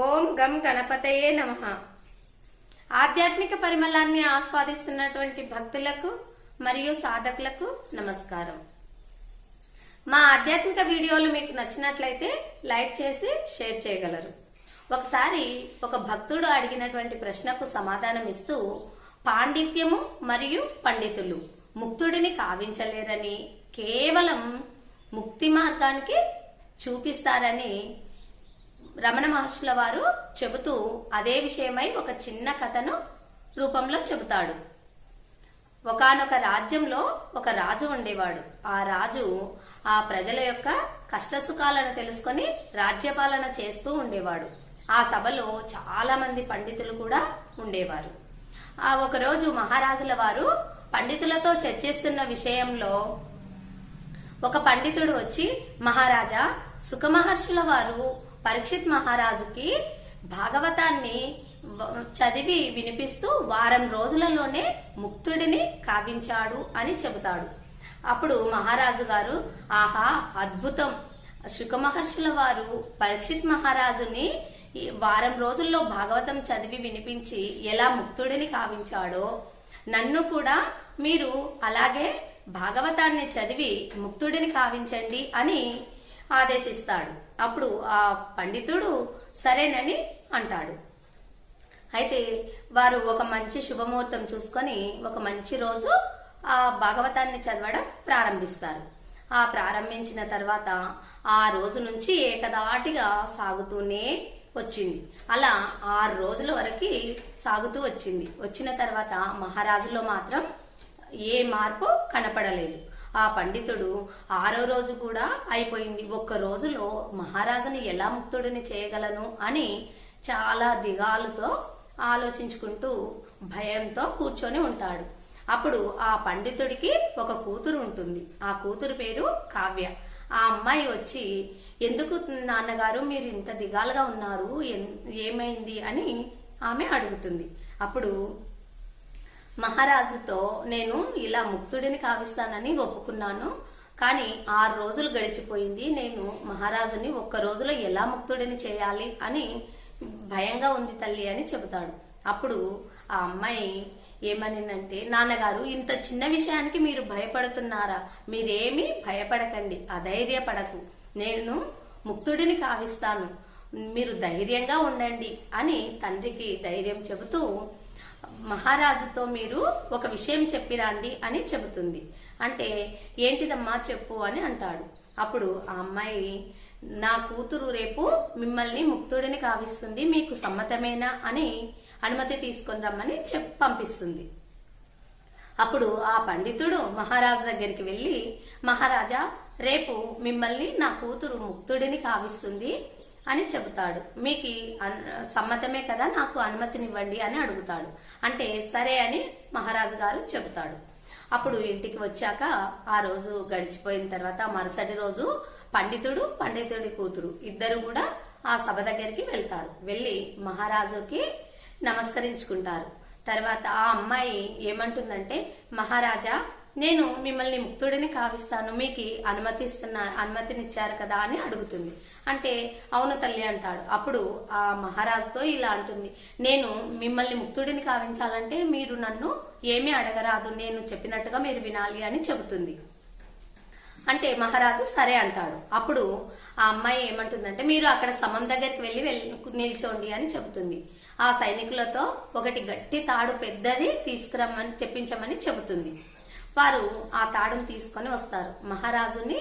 ఓం గం గణపతయే నమ. ఆధ్యాత్మిక పరిమళాన్ని ఆస్వాదిస్తున్నటువంటి భక్తులకు మరియు సాధకులకు నమస్కారం. మా ఆధ్యాత్మిక వీడియోలు మీకు నచ్చినట్లయితే లైక్ చేసి షేర్ చేయగలరు. ఒకసారి ఒక భక్తుడు అడిగినటువంటి ప్రశ్నకు సమాధానం ఇస్తూ పాండిత్యము మరియు పండితులు ముక్తుడిని కావించలేరని కేవలం ముక్తి మార్గానికి చూపిస్తారని రమణ మహర్షుల వారు చెబుతూ అదే విషయమై ఒక చిన్న కథను రూపంలో చెబుతాడు. ఒకానొక రాజ్యంలో ఒక రాజు ఉండేవాడు. ఆ రాజు ఆ ప్రజల యొక్క కష్టసుఖాలను తెలుసుకొని రాజ్యపాలన చేస్తూ ఉండేవాడు. ఆ సభలో చాలామంది పండితులు కూడా ఉండేవారు. ఆ ఒకరోజు మహారాజుల వారు పండితులతో చర్చిస్తున్న విషయంలో ఒక పండితుడు వచ్చి మహారాజా సుఖమహర్షుల వారు పరీక్షిత్ మహారాజుకి భాగవతాన్ని చదివి వినిపిస్తూ వారం రోజులలోనే ముక్తుడిని కావించాడు అని చెబుతాడు. అప్పుడు మహారాజు గారు ఆహా అద్భుతం! సుఖమహర్షుల వారు పరీక్షిత్ మహారాజుని వారం రోజుల్లో భాగవతం చదివి వినిపించి ఎలా ముక్తుడిని కావించాడో నన్ను కూడా మీరు అలాగే భాగవతాన్ని చదివి ముక్తుడిని కావించండి అని ఆదేశిస్తాడు. అప్పుడు ఆ పండితుడు సరేనని అంటాడు. అయితే వారు ఒక మంచి శుభముహూర్తం చూసుకొని ఒక మంచి రోజు ఆ భాగవతాన్ని చదవడం ప్రారంభిస్తారు. ఆ ప్రారంభించిన తర్వాత ఆ రోజు నుంచి ఏకదాటిగా సాగుతూనే వచ్చింది. అలా ఆరు రోజుల వరకు సాగుతూ వచ్చింది. వచ్చిన తర్వాత మహారాజులో మాత్రం ఏ మార్పు కనపడలేదు. ఆ పండితుడు ఆరో రోజు కూడా అయిపోయింది. ఒక్క రోజులో మహారాజుని ఎలా ముక్తుడిని చేయగలను అని చాలా దిగాలుతో ఆలోచించుకుంటూ భయంతో కూర్చొని ఉంటాడు. అప్పుడు ఆ పండితుడికి ఒక కూతురు ఉంటుంది. ఆ కూతురు పేరు కావ్య. ఆ అమ్మాయి వచ్చి ఎందుకు నాన్నగారు మీరు ఇంత దిగాలుగా ఉన్నారు? ఏమైంది? అని ఆమె అడుగుతుంది. అప్పుడు మహారాజుతో నేను ఇలా ముక్తుడిని కావిస్తానని ఒప్పుకున్నాను. కానీ ఆరు రోజులు గడిచిపోయింది. నేను మహారాజుని ఒక్క రోజులో ఎలా ముక్తుడిని చేయాలి అని భయంగా ఉంది తల్లి అని చెబుతాడు. అప్పుడు ఆ అమ్మాయి ఏమనిందంటే నాన్నగారు ఇంత చిన్న విషయానికి మీరు భయపడుతున్నారా? మీరేమీ భయపడకండి అధైర్యపడకు. నేను ముక్తుడిని కావిస్తాను. మీరు ధైర్యంగా ఉండండి అని తండ్రికి ధైర్యం చెబుతూ మహారాజుతో మీరు ఒక విషయం చెప్పిరాండి అని చెబుతుంది. అంటే ఏంటిదమ్మా చెప్పు అని అంటాడు. అప్పుడు ఆ అమ్మాయి నా కూతురు రేపు మిమ్మల్ని ముక్తుడిని కావిస్తుంది మీకు సమ్మతమేనా అని అనుమతి తీసుకొని రమ్మని చెప్ పంపిస్తుంది. అప్పుడు ఆ పండితుడు మహారాజు దగ్గరికి వెళ్ళి మహారాజా రేపు మిమ్మల్ని నా కూతురు ముక్తుడిని కావిస్తుంది అని చెబుతాడు. మీకు అన్- సమ్మతమే కదా? నాకు అనుమతినివ్వండి అని అడుగుతాడు. అంటే సరే అని మహారాజు గారు చెబుతాడు. అప్పుడు ఇంటికి వచ్చాక ఆ రోజు గడిచిపోయిన తర్వాత మరుసటి రోజు పండితుడు పండితుడి కూతురు ఇద్దరు కూడా ఆ సభ దగ్గరికి వెళ్తారు. వెళ్ళి మహారాజుకి నమస్కరించుకుంటారు. తర్వాత ఆ అమ్మాయి ఏమంటుందంటే మహారాజా నేను మిమ్మల్ని ముక్తుడిని కావిస్తాను మీకు అనుమతిస్తున్నా అనుమతినిచ్చారు కదా అని అడుగుతుంది. అంటే అవును తల్లి అంటాడు. అప్పుడు ఆ మహారాజుతో ఇలా అంటుంది. నేను మిమ్మల్ని ముక్తుడిని కావించాలంటే మీరు నన్ను ఏమీ అడగరాదు నేను చెప్పినట్టుగా మీరు వినాలి అని చెబుతుంది. అంటే మహారాజు సరే అంటాడు. అప్పుడు ఆ అమ్మాయి ఏమంటుందంటే మీరు అక్కడ స్తంభం దగ్గరికి వెళ్ళి వెళ్ళి నిల్చోండి అని చెబుతుంది. ఆ సైనికులతో ఒకటి గట్టి తాడు పెద్దది తీసుకురమ్మని తెప్పించమని చెబుతుంది. వారు ఆ తాడును తీసుకొని వస్తారు. మహారాజుని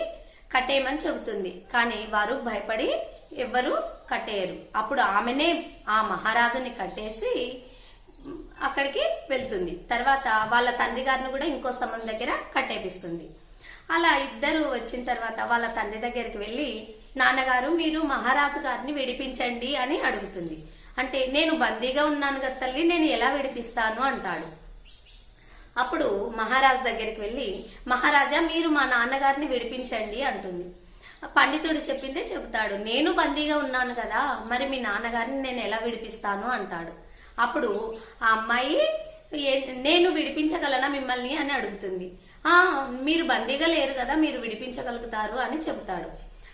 కట్టేయమని చెబుతుంది. కానీ వారు భయపడి ఎవ్వరు కట్టేయరు. అప్పుడు ఆమెనే ఆ మహారాజుని కట్టేసి అక్కడికి వెళ్తుంది. తర్వాత వాళ్ళ తండ్రి గారిని కూడా ఇంకో స్తంభం దగ్గర కట్టేపిస్తుంది. అలా ఇద్దరు వచ్చిన తర్వాత వాళ్ళ తండ్రి దగ్గరికి వెళ్ళి నాన్నగారు మీరు మహారాజు గారిని విడిపించండి అని అడుగుతుంది. అంటే నేను బందీగా ఉన్నాను కదా తల్లి నేను ఎలా విడిపిస్తాను అంటాడు. అప్పుడు మహారాజు దగ్గరికి వెళ్ళి మహారాజా మీరు మా నాన్నగారిని విడిపించండి అంటుంది. పండితుడు చెప్పిందే చెబుతాడు. నేను బందీగా ఉన్నాను కదా మరి మీ నాన్నగారిని నేను ఎలా విడిపిస్తాను? అంటాడు. అప్పుడు ఆ అమ్మాయి "ఏ- నేను విడిపించగలనా మిమ్మల్ని? అని అడుగుతుంది. ఆ మీరు బందీగా లేరు కదా మీరు విడిపించగలుగుతారు అని చెబుతాడు.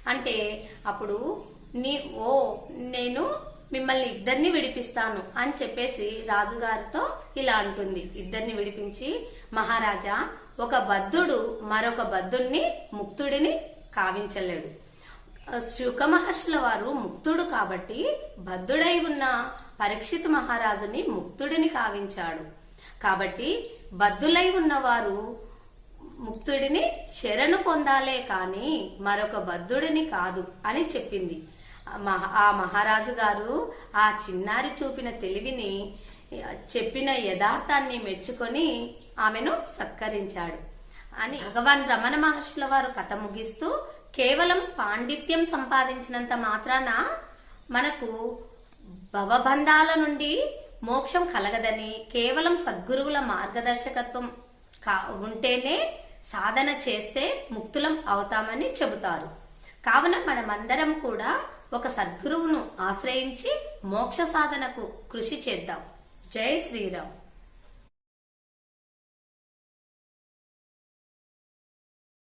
అంటే అప్పుడు నీ ఓ నేను మిమ్మల్ని ఇద్దరిని విడిపిస్తాను అని చెప్పేసి రాజుగారితో ఇలా అంటుంది. ఇద్దరిని విడిపించి మహారాజా ఒక బద్ధుడు మరొక బద్ధుణ్ణి ముక్తుడిని కావించలేడు. శుక మహర్షుల వారు ముక్తుడు కాబట్టి బద్ధుడై ఉన్న పరీక్షిత్ మహారాజుని ముక్తుడిని కావించాడు. కాబట్టి బద్ధులై ఉన్నవారు ముక్తుడిని శరణు పొందాలే కాని మరొక బద్ధుడిని కాదు అని చెప్పింది. ఆ మహారాజు గారు ఆ చిన్నారి చూపిన తెలివిని చెప్పిన యథార్థాన్ని మెచ్చుకొని ఆమెను సత్కరించాడు. అని భగవాన్ రమణ మహర్షుల వారు కథ ముగిస్తూ కేవలం పాండిత్యం సంపాదించినంత మాత్రాన మనకు భవబంధాల నుండి మోక్షం కలగదని కేవలం సద్గురువుల మార్గదర్శకత్వం కా ఉంటేనే సాధన చేస్తే ముక్తులం అవుతామని చెబుతారు. కావున మనమందరం కూడా ఒక సద్గురువును ఆశ్రయించి మోక్ష సాధనకు కృషి చేద్దాం. జై శ్రీరామ్